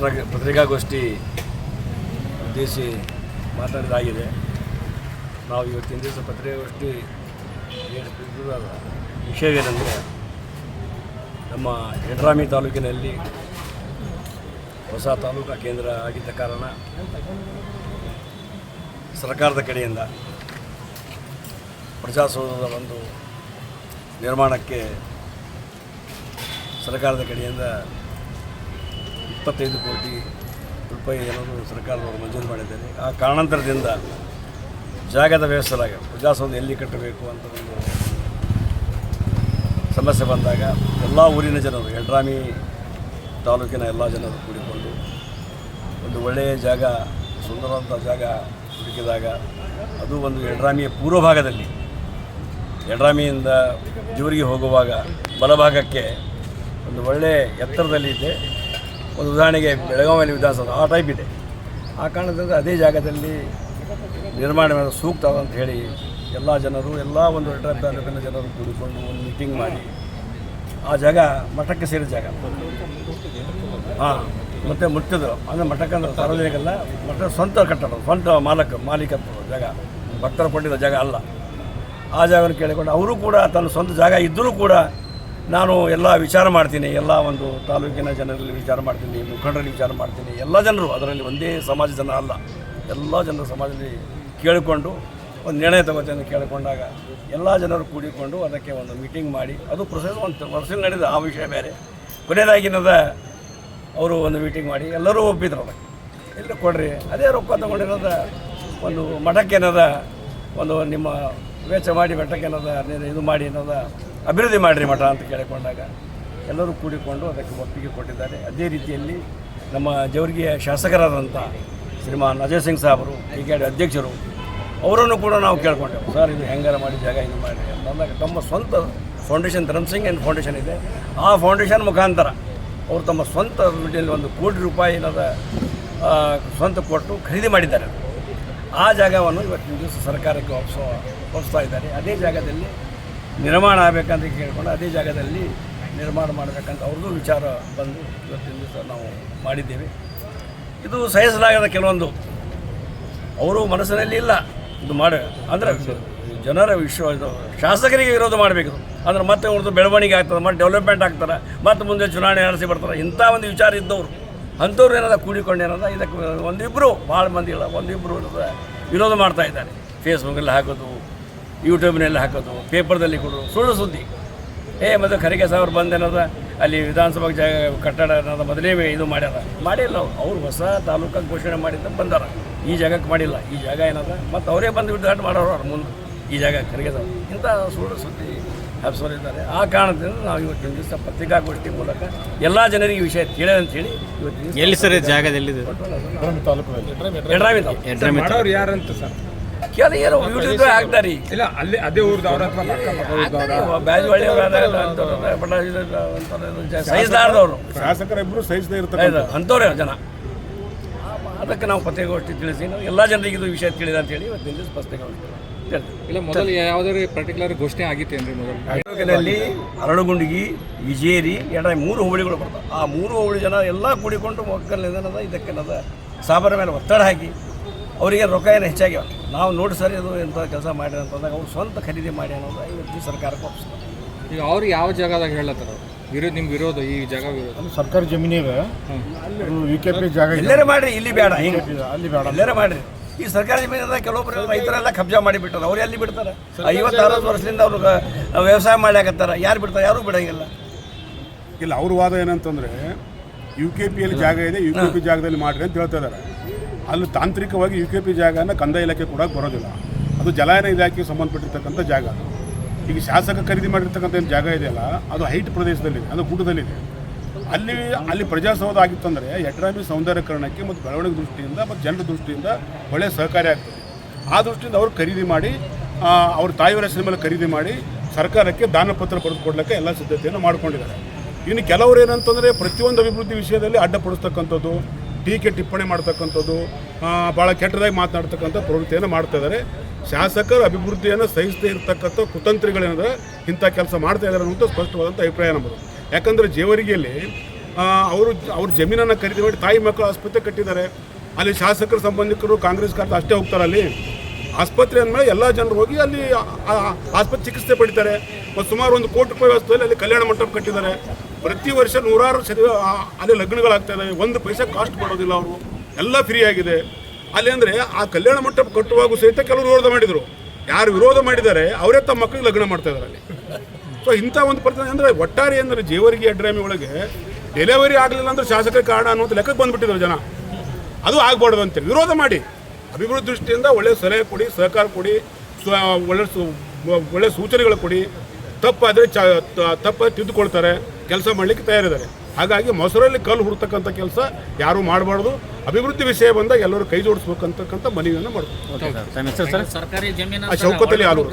ಪತ್ರ ಪತ್ರಿಕಾಗೋಷ್ಠಿ ಉದ್ದೇಶಿ ಮಾತಾಡಿದಾಗಿದೆ. ನಾವು ಇವತ್ತಿನ ದಿವಸ ಪತ್ರಿಕಾಗೋಷ್ಠಿ ವಿಷಯವೇನೆಂದರೆ ನಮ್ಮ ಯಡ್ರಾಮಿ ತಾಲೂಕಿನಲ್ಲಿ ಹೊಸ ತಾಲೂಕಾ ಕೇಂದ್ರ ಆಗಿದ್ದ ಕಾರಣ ಸರ್ಕಾರದ ಕಡೆಯಿಂದ ಪ್ರಜಾಸೌಧದ ಒಂದು ನಿರ್ಮಾಣಕ್ಕೆ ಸರ್ಕಾರದ ಕಡೆಯಿಂದ ಇಪ್ಪತ್ತೈದು ಕೋಟಿ ರೂಪಾಯಿ ಏನಾದರೂ ಸರ್ಕಾರದವರು ಮಂಜೂರು ಮಾಡಿದ್ದಾರೆ. ಆ ಕಾರಣಾಂತರದಿಂದ ಜಾಗದ ವ್ಯವಸ್ಥೆದಾಗ ಪ್ರಜಾಸೌಧ ಎಲ್ಲಿ ಕಟ್ಟಬೇಕು ಅಂತ ಒಂದು ಸಮಸ್ಯೆ ಬಂದಾಗ ಎಲ್ಲ ಊರಿನ ಜನರು ಯಡ್ರಾಮಿ ತಾಲೂಕಿನ ಎಲ್ಲ ಜನರು ಕೂಡಿಕೊಂಡು ಒಂದು ಒಳ್ಳೆಯ ಜಾಗ ಸುಂದರವಾದ ಜಾಗ ಹುಡುಕಿದಾಗ ಅದು ಒಂದು ಎಡ್ರಾಮಿಯ ಪೂರ್ವ ಭಾಗದಲ್ಲಿ ಎಡ್ರಾಮಿಯಿಂದ ಜೀವರಿಗೆ ಹೋಗುವಾಗ ಬಲಭಾಗಕ್ಕೆ ಒಂದು ಒಳ್ಳೆಯ ಎತ್ತರದಲ್ಲಿ ಇದೆ ಒಂದು ಉದಾಹರಣೆಗೆ ಬೆಳಗಾವಿಯಲ್ಲಿ ವಿಧಾನಸೌಧ, ಆ ಟೈಪ್ ಇದೆ. ಆ ಕಾರಣದಿಂದ ಅದೇ ಜಾಗದಲ್ಲಿ ನಿರ್ಮಾಣ ಮಾಡೋದು ಸೂಕ್ತ ಅಂತ ಹೇಳಿ ಎಲ್ಲ ಜನರು, ಎಲ್ಲ ಒಂದು ಯಡ್ರಾಮಿ ತಾಲೂಕಿನ ಜನರು ಕೂಡಿಕೊಂಡು ಒಂದು ಮೀಟಿಂಗ್ ಮಾಡಿ. ಆ ಜಾಗ ಮಠಕ್ಕೆ ಸೇರಿದ ಜಾಗ. ಹಾಂ, ಮತ್ತು ಮುಟ್ಟಿದ್ರು. ಅಂದರೆ ಮಠಕ್ಕೆ ಅಂದ್ರೆ ಸಾರ್ವಜನಿಕಲ್ಲ ಮಠ ಸ್ವಂತ ಕಟ್ಟಡ, ಸ್ವಂತ ಮಾಲಕ, ಮಾಲೀಕತ್ವ ಜಾಗ. ಭಕ್ತರು ಕೊಟ್ಟಿದ್ದ ಜಾಗ ಅಲ್ಲ. ಆ ಜಾಗವನ್ನು ಕೇಳಿಕೊಂಡು ಅವರು ಕೂಡ ತನ್ನ ಸ್ವಂತ ಜಾಗ ಇದ್ದರೂ ಕೂಡ ನಾನು ಎಲ್ಲ ವಿಚಾರ ಮಾಡ್ತೀನಿ, ಎಲ್ಲ ಒಂದು ತಾಲೂಕಿನ ಜನರಲ್ಲಿ ವಿಚಾರ ಮಾಡ್ತೀನಿ, ಮುಖಂಡರಲ್ಲಿ ವಿಚಾರ ಮಾಡ್ತೀನಿ, ಎಲ್ಲ ಜನರು ಅದರಲ್ಲಿ ಒಂದೇ ಸಮಾಜ ಜನ ಅಲ್ಲ. ಎಲ್ಲ ಜನರು ಸಮಾಜದಲ್ಲಿ ಕೇಳಿಕೊಂಡು, ಒಂದು ನಿರ್ಣಯ ತಗೋತೀನಿ ಕೇಳಿಕೊಂಡಾಗ ಎಲ್ಲ ಜನರು ಕೂಡಿಕೊಂಡು ಅದಕ್ಕೆ ಒಂದು ಮೀಟಿಂಗ್ ಮಾಡಿ, ಅದು ಪ್ರೊಸೆಸ್ ಒಂದು ವರ್ಷ ನಡೆದ ಆ ವಿಷಯ ಬೇರೆ. ಕೊನೆಯದಾಗಿನದ ಅವರು ಒಂದು ಮೀಟಿಂಗ್ ಮಾಡಿ, ಎಲ್ಲರೂ ಒಪ್ಪಿದ್ರು ಅದಕ್ಕೆ. ಎಲ್ಲ ಕೊಡ್ರಿ, ಅದೇ ರೊಕ್ಕ ತಗೊಂಡಿರೋದ, ಒಂದು ಮಠಕ್ಕೆ ಏನದ, ಒಂದು ನಿಮ್ಮ ವೆಚ್ಚ ಮಾಡಿ ನೀನು ಇದು ಮಾಡಿ ಏನದ ಅಭಿವೃದ್ಧಿ ಮಾಡಿರಿ ಮಠ ಅಂತ ಕೇಳಿಕೊಂಡಾಗ ಎಲ್ಲರೂ ಕೂಡಿಕೊಂಡು ಅದಕ್ಕೆ ಒಪ್ಪಿಗೆ ಕೊಟ್ಟಿದ್ದಾರೆ. ಅದೇ ರೀತಿಯಲ್ಲಿ ನಮ್ಮ ಜವರ್ಗಿಯ ಶಾಸಕರಾದಂಥ ಶ್ರೀಮಾನ್ ಅಜಯ್ ಸಿಂಗ್ ಸಾಹೇಬರು ಡಿ ಅಧ್ಯಕ್ಷರು, ಅವರನ್ನು ಕೂಡ ನಾವು ಕೇಳ್ಕೊಂಡೆವು. ಸರ್, ಇದು ಹೆಂಗಾರ ಮಾಡಿ ಜಾಗ ಇದು ಮಾಡಿ ಅಂತಂದಾಗ ತಮ್ಮ ಸ್ವಂತ ಫೌಂಡೇಶನ್ ಧರ್ಮಸಿಂಗ್ ಆ್ಯಂಡ್ ಫೌಂಡೇಶನ್ ಇದೆ. ಆ ಫೌಂಡೇಶನ್ ಮುಖಾಂತರ ಅವರು ತಮ್ಮ ಸ್ವಂತ ದುಡ್ಡಿನಲ್ಲಿ ಒಂದು ಕೋಟಿ ರೂಪಾಯಿ ಇಲ್ಲದ ಸ್ವಂತ ಕೊಟ್ಟು ಖರೀದಿ ಮಾಡಿದ್ದಾರೆ. ಆ ಜಾಗವನ್ನು ಇವತ್ತಿನ ದಿವಸ ಸರ್ಕಾರಕ್ಕೆ ವಾಪಸ್ ವಾಪಸ್ತಾ ಇದ್ದಾರೆ. ಅದೇ ಜಾಗದಲ್ಲಿ ನಿರ್ಮಾಣ ಆಗಬೇಕಂತ ಕೇಳಿಕೊಂಡು ಅದೇ ಜಾಗದಲ್ಲಿ ನಿರ್ಮಾಣ ಮಾಡಬೇಕಂತ ಅವ್ರದ್ದು ವಿಚಾರ ಬಂದು ಇವತ್ತಿನ ದಿವಸ ನಾವು ಮಾಡಿದ್ದೇವೆ. ಇದು ಸಹಿಸಲಾಗದ ಕೆಲವೊಂದು ಅವರು ಮನಸ್ಸಿನಲ್ಲಿ ಇಲ್ಲ ಇದು ಮಾಡ ಅಂದರೆ ಜನರ ವಿಶ್ವ ಇದು ಶಾಸಕರಿಗೆ ವಿರೋಧ ಮಾಡಬೇಕು ಅಂದ್ರೆ ಮತ್ತೆ ಅವ್ರದ್ದು ಬೆಳವಣಿಗೆ ಆಗ್ತದೆ ಮತ್ತೆ ಡೆವಲಪ್ಮೆಂಟ್ ಆಗ್ತಾರೆ ಮತ್ತೆ ಮುಂದೆ ಚುನಾವಣೆ ನಡೆಸಿ ಬರ್ತಾರೆ. ಇಂಥ ಒಂದು ವಿಚಾರ ಇದ್ದವರು ಅಂಥವ್ರು ಏನದ ಕೂಡಿಕೊಂಡು ಏನದ ಇದಕ್ಕೆ ಒಂದಿಬ್ಬರು ಭಾಳ ಮಂದಿ ಇಲ್ಲ ಒಂದಿಬ್ಬರು ವಿರೋಧ ಮಾಡ್ತಾ ಇದ್ದಾರೆ. ಫೇಸ್ಬುಕ್ಕಲ್ಲಿ ಹಾಕೋದು ಯೂಟ್ಯೂಬ್ನಲ್ಲಿ ಹಾಕೋದು ಪೇಪರ್ದಲ್ಲಿ ಕೊಡೋದು ಸುಳ್ಳು ಸುದ್ದಿ. ಏ ಮತ್ತು ಖರಿಗೆ ಸಾವಿರ ಬಂದೇನದ ಅಲ್ಲಿ ವಿಧಾನಸಭಾ ಜಾಗ ಕಟ್ಟಡ ಅನ್ನೋದು ಮೊದಲೇ ಇದು ಮಾಡ್ಯಾರ. ಮಾಡಿಲ್ಲ ಅವ್ರು. ಅವ್ರು ಹೊಸ ತಾಲೂಕಾಗ ಘೋಷಣೆ ಮಾಡಿದ್ದ ಬಂದಾರ. ಈ ಜಾಗಕ್ಕೆ ಮಾಡಿಲ್ಲ. ಈ ಜಾಗ ಏನದ ಮತ್ತು ಅವರೇ ಬಂದು ಉದ್ಘಾಟನೆ ಮಾಡೋರು ಅವ್ರ ಮುಂದೆ. ಈ ಜಾಗ ಖರಿಗೆ ಸಾವಿರ. ಇಂಥ ಸುಳ್ಳು ಸುದ್ದಿ ಹಬ್ಸೋರಿದ್ದಾರೆ ಆ ಕಾರಣದಿಂದ ನಾವು ಇವತ್ತಿನ ದಿವಸ ಪತ್ರಿಕಾಗೋಷ್ಠಿ ಮೂಲಕ ಎಲ್ಲ ಜನರಿಗೆ ಈ ವಿಷಯ ತಿಳಿದ ಅಂತೇಳಿ ಹೇಳಿ ಇವತ್ತು ಎಲ್ಲಿ ಸರ್ ಜಾಗದಲ್ಲಿ ತಾಲೂಕು. ಎಡ್ರಾಮಿ ಮಾಡೋರು ಯಾರಂತ ಸರ್? ಕೇಳಿ ಏನೋ ಯೂಟ್ಯೂಬ್ ಹಾಕ್ತಾರೆ ಇಲ್ಲ ಅಲ್ಲಿ ಅದೇ ಊರ್ದವ್ರ ಅಥವಾ ಅಕ್ಕಪಕ್ಕದವ್ರ ಬ್ಯಾಜ್ ಸೈಜ್ದಾರ್ದವರು ಶಾಸಕರ ಇಬ್ಬರು ಸಹಿಸದೇ ಇರ್ತಾರೆ ಅಂಥವ್ರೆ ಜನ. ಅದಕ್ಕೆ ನಾವು ಪತ್ರಿಕಾಗೋಷ್ಠಿ ತಿಳಿಸಿ ನಾವು ಎಲ್ಲ ಜನರಿಗೆ ಇದು ವಿಷಯ ತಿಳಿದ ಅಂತೇಳಿ ಇವತ್ತಿನ ಪತ್ರಿಕಾಗೋಷ್ಠಿ ಇಲ್ಲ ಮೊದಲು ಯಾವ್ದಾದ್ರು ಪರ್ಟಿಕ್ಯುಲರ್ ಘೋಷಣೆ ಆಗಿತ್ತೇನ್ರಿ ಮೊದಲು? ತಾಲೂಕಿನಲ್ಲಿ ಅರಳುಗುಂಡಿಗಿ ವಿಜೇರಿ ಎಡ ಮೂರು ಹೋಬಳಿಗಳು ಬರ್ತಾವೆ. ಆ ಮೂರು ಹೋಬಳಿ ಜನ ಎಲ್ಲ ಕೂಡಿಕೊಂಡು ಒಕ್ಕಲಿಂದನದ ಇದಕ್ಕೆನದ ಸಾಬರ ಮೇಲೆ ಒತ್ತಡ ಹಾಕಿ ಅವರಿಗೆ ರೊಕ್ಕ ಏನು ಹೆಚ್ಚಾಗ್ಯಾವ ನಾವು ನೋಡಿ ಸರ್ ಇದು ಎಂಥ ಕೆಲಸ ಮಾಡಿ ಅಂತಂದಾಗ ಅವ್ರು ಸ್ವಂತ ಖರೀದಿ ಮಾಡಿ ಅನ್ನೋದು ಇವತ್ತು ಸರ್ಕಾರಕ್ಕೆ ಒಪ್ಪಿಸ್ತಾರೆ ಈಗ ಅವ್ರು ಯಾವ ಜಾಗದಾಗ ಹೇಳತ್ತಾರ ವಿರೋಧ ನಿಮ್ಗೆ ವಿರೋಧ ಈ ಜಾಗ ವಿರೋಧ. ಅಲ್ಲಿ ಸರ್ಕಾರಿ ಜಮೀನಿವೆ ಯು ಕೆ ಪಿ ಜಾಗ ಇದೆ. ಮಾಡಿರಿ ಮಾಡ್ರಿ ಇಲ್ಲಿ ಬೇಡ ಹಿಂಗೆ. ಅಲ್ಲಿ ಬೇಡ. ಎಲ್ಲರೇ ಮಾಡಿರಿ. ಈ ಸರ್ಕಾರಿ ಜಮೀನದ ಕೆಲವೊಬ್ಬರು ರೈತರೆಲ್ಲ ಕಬ್ಜಾ ಮಾಡಿ ಬಿಟ್ಟಾರೆ ಅವ್ರು ಎಲ್ಲಿ ಬಿಡ್ತಾರೆ? ಐವತ್ತು ಅರವತ್ತು ವರ್ಷದಿಂದ ಅವ್ರು ವ್ಯವಸಾಯ ಮಾಡ್ಲಾಕತ್ತಾರ ಯಾರು ಬಿಡ್ತಾರೆ ಯಾರೂ ಬಿಡಂಗಿಲ್ಲ. ಇಲ್ಲ ಅವ್ರ ವಾದ ಏನಂತಂದ್ರೆ ಯು ಕೆ ಪಿಯಲ್ಲಿ ಜಾಗ ಇದೆ ಯು ಕೆ ಪಿ ಜಾಗದಲ್ಲಿ ಮಾಡ್ರಿ ಅಂತ ಹೇಳ್ತಾ ಇದ್ದಾರೆ ಅಲ್ಲಿ ತಾಂತ್ರಿಕವಾಗಿ ಯು ಕೆ ಪಿ ಜಾಗನ ಕಂದಾಯ ಇಲಾಖೆ ಕೂಡ ಬರೋದಿಲ್ಲ. ಅದು ಜಲಾಯನ ಇಲಾಖೆಗೆ ಸಂಬಂಧಪಟ್ಟಿರ್ತಕ್ಕಂಥ ಜಾಗ ಅದು. ಈಗ ಶಾಸಕ ಖರೀದಿ ಮಾಡಿರ್ತಕ್ಕಂಥ ಏನು ಜಾಗ ಇದೆಯಲ್ಲ, ಅದು ಹೈಟ್ ಪ್ರದೇಶದಲ್ಲಿದೆ, ಅದು ಗುಡ್ಡದಲ್ಲಿದೆ ಅಲ್ಲಿ ಅಲ್ಲಿ ಪ್ರಜಾಸೌಧ ಆಗಿತ್ತಂದರೆ ಎಕನಾಮಿ ಸೌಂದರ್ಯಕರಣಕ್ಕೆ ಮತ್ತು ಬೆಳವಣಿಗೆ ದೃಷ್ಟಿಯಿಂದ ಮತ್ತು ಜನರ ದೃಷ್ಟಿಯಿಂದ ಒಳ್ಳೆಯ ಸಹಕಾರಿ ಆಗ್ತದೆ. ಆ ದೃಷ್ಟಿಯಿಂದ ಅವರು ಖರೀದಿ ಮಾಡಿ ಅವ್ರ ತಾಯಿಯವರ ಹೆಸರಿನ ಮೇಲೆ ಖರೀದಿ ಮಾಡಿ ಸರ್ಕಾರಕ್ಕೆ ದಾನಪತ್ರ ಪತ್ರ ಬರೆದುಕೊಡ್ಲಿಕ್ಕೆ ಎಲ್ಲ ಸಿದ್ಧತೆಯನ್ನು ಮಾಡ್ಕೊಂಡಿದ್ದಾರೆ. ಇನ್ನು ಕೆಲವರು ಏನಂತಂದರೆ ಪ್ರತಿಯೊಂದು ಅಭಿವೃದ್ಧಿ ವಿಷಯದಲ್ಲಿ ಅಡ್ಡಪಡಿಸ್ತಕ್ಕಂಥದ್ದು ಟೀಕೆ ಟಿಪ್ಪಣಿ ಮಾಡ್ತಕ್ಕಂಥದ್ದು ಭಾಳ ಕೆಟ್ಟದಾಗಿ ಮಾತನಾಡ್ತಕ್ಕಂಥ ಪ್ರವೃತ್ತಿಯನ್ನು ಮಾಡ್ತಾ ಇದ್ದಾರೆ. ಶಾಸಕರು ಅಭಿವೃದ್ಧಿಯನ್ನು ಸಹಿಸದೇ ಇರತಕ್ಕಂಥ ಕುತಂತ್ರಿಗಳೇನಾದ್ರೆ ಇಂಥ ಕೆಲಸ ಮಾಡ್ತಾ ಇದ್ದಾರೆ ಅನ್ನೋದು ಸ್ಪಷ್ಟವಾದಂಥ ಅಭಿಪ್ರಾಯ ನಮ್ಮದು. ಯಾಕಂದರೆ ಜೇವರಿಗೆಯಲ್ಲಿ ಅವರು ಅವ್ರ ಜಮೀನನ್ನು ಖರೀದಿ ಮಾಡಿ ತಾಯಿ ಮಕ್ಕಳು ಆಸ್ಪತ್ರೆ ಕಟ್ಟಿದ್ದಾರೆ. ಅಲ್ಲಿ ಶಾಸಕರ, ಸಂಬಂಧಿಕರು, ಕಾಂಗ್ರೆಸ್ ಕಾರ್ಯ ಅಷ್ಟೇ ಹೋಗ್ತಾರೆ ಅಲ್ಲಿ. ಆಸ್ಪತ್ರೆ ಅಂದಮೇಲೆ ಎಲ್ಲ ಜನರು ಹೋಗಿ ಅಲ್ಲಿ ಆಸ್ಪತ್ರೆ ಚಿಕಿತ್ಸೆ ಪಡಿತಾರೆ. ಮತ್ತು ಸುಮಾರು ಒಂದು ಕೋಟಿ ರೂಪಾಯಿ ವ್ಯವಸ್ಥೆಯಲ್ಲಿ ಅಲ್ಲಿ ಕಲ್ಯಾಣ ಮಂಟಪ ಕಟ್ಟಿದ್ದಾರೆ. ಪ್ರತಿ ವರ್ಷ ನೂರಾರು ಸರಿ ಅಲ್ಲಿ ಲಗ್ನಗಳಾಗ್ತಾ ಇದ್ದಾವೆ ಒಂದು ಪೈಸೆ ಕಾಸ್ಟ್ ಮಾಡೋದಿಲ್ಲ ಅವರು. ಎಲ್ಲ ಫ್ರೀ ಆಗಿದೆ. ಅಲ್ಲಿ ಅಂದರೆ ಆ ಕಲ್ಯಾಣ ಮಂಟಪ ಕಟ್ಟುವಾಗ ಸಹಿತ ಕೆಲವರು ವಿರೋಧ ಮಾಡಿದರು. ಯಾರು ವಿರೋಧ ಮಾಡಿದ್ದಾರೆ, ಅವರೇ ತಮ್ಮ ಮಕ್ಕಳಿಗೆ ಲಗ್ನ ಮಾಡ್ತಾ ಇದ್ದಾರೆ ಅಲ್ಲಿ. ಸೊ ಇಂಥ ಒಂದು ಪರಿಸ್ಥಿತಿ ಅಂದರೆ ಒಟ್ಟಾರೆ ಅಂದರೆ ಜೇವರಿಗೆ ಅಡ್ರಾಮಿ ಒಳಗೆ ಡೆಲಿವರಿ ಆಗಲಿಲ್ಲ ಅಂದ್ರೆ ಶಾಸಕರ ಕಾರಣ ಅನ್ನುವಂಥ ಲೆಕ್ಕಕ್ಕೆ ಬಂದುಬಿಟ್ಟಿದ್ರು ಜನ. ಅದು ಆಗ್ಬಾರ್ದು ಅಂತೇಳಿ ವಿರೋಧ ಮಾಡಿ. ಅಭಿವೃದ್ಧಿ ದೃಷ್ಟಿಯಿಂದ ಒಳ್ಳೆಯ ಸಲಹೆ ಕೊಡಿ, ಸಹಕಾರ ಕೊಡಿ ಒಳ್ಳೆ ಒಳ್ಳೆ ಸೂಚನೆಗಳು ಕೊಡಿ. ತಪ್ಪಾದರೆ ಚ ತಪ್ಪಾಗಿ ತಿದ್ದುಕೊಳ್ತಾರೆ. ಕೆಲಸ ಮಾಡಲಿಕ್ಕೆ ತಯಾರಿದ್ದಾರೆ. ಹಾಗಾಗಿ ಮೊಸರಲ್ಲಿ ಕಲ್ಲು ಹುಡ್ತಕ್ಕಂಥ ಕೆಲಸ ಯಾರೂ ಮಾಡಬಾರ್ದು. ಅಭಿವೃದ್ಧಿ ವಿಷಯ ಬಂದಾಗ ಎಲ್ಲರೂ ಕೈ ಜೋಡಿಸ್ಬೇಕಂತಕ್ಕಂಥ ಮನವಿಯನ್ನು ಮಾಡಬೇಕು ಸರ್ಕಾರಿ ಜಮೀನು ಆ ಆಲೂರು